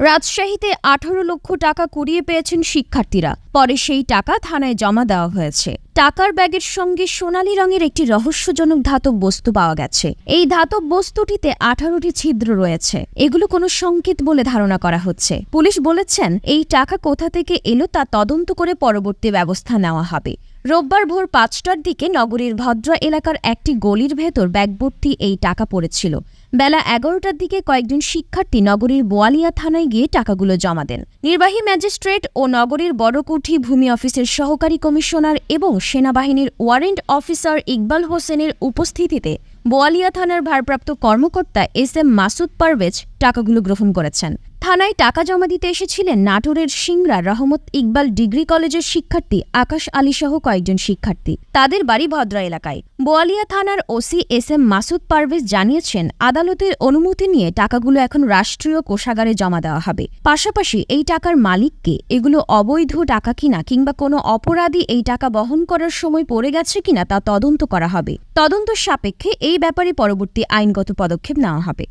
রাজশাহীতে আঠারো লক্ষ টাকা কুড়িয়ে পেয়েছেন শিক্ষার্থীরা। পরে সেই টাকা থানায় জমা দেওয়া হয়েছে। টাকার ব্যাগের সঙ্গে সোনালী রঙের একটি রহস্যজনক ধাতব বস্তু পাওয়া গেছে। এই ধাতব বস্তুটিতে আঠারোটি ছিদ্র রয়েছে। এগুলো কোনো সংকেত বলে ধারণা করা হচ্ছে। পুলিশ বলেছেন, এই টাকা কোথা থেকে এলো তা তদন্ত করে পরবর্তী ব্যবস্থা নেওয়া হবে। রোববার ভোর পাঁচটার দিকে নগরীর ভদ্রা এলাকার একটি গলির ভেতর ব্যাগভর্তি এই টাকা পড়েছিল। বেলা এগারোটার দিকে কয়েকজন শিক্ষার্থী নগরীর বোয়ালিয়া থানায় গিয়ে টাকাগুলো জমা দেন। নির্বাহী ম্যাজিস্ট্রেট ও নগরীর বড়কুঠি ভূমি অফিসের সহকারী কমিশনার এবং সেনাবাহিনীর ওয়ারেন্ট অফিসার ইকবাল হোসেনের উপস্থিতিতে বোয়ালিয়া থানার ভারপ্রাপ্ত কর্মকর্তা এস এম মাসুদ পারভেজ টাকাগুলো গ্রহণ করেছেন। থানায় টাকা জমা দিতে এসেছিলেন নাটোরের সিংড়া রহমত ইকবাল ডিগ্রি কলেজের শিক্ষার্থী আকাশ আলী সহ কয়েকজন শিক্ষার্থী। তাদের বাড়ি ভদ্রা এলাকায়। বোয়ালিয়া থানার OC S M Masud Parvez জানিয়েছেন, আদালতের অনুমতি নিয়ে টাকাগুলো এখন রাষ্ট্রীয় কোষাগারে জমা দেওয়া হবে। পাশাপাশি এই টাকার মালিককে এগুলো অবৈধ টাকা কিনা কিংবা কোনো অপরাধী এই টাকা বহন করার সময় পড়ে গেছে কিনা তা তদন্ত করা হবে। তদন্ত সাপেক্ষে এই ব্যাপারে পরবর্তী আইনগত পদক্ষেপ নেওয়া হবে।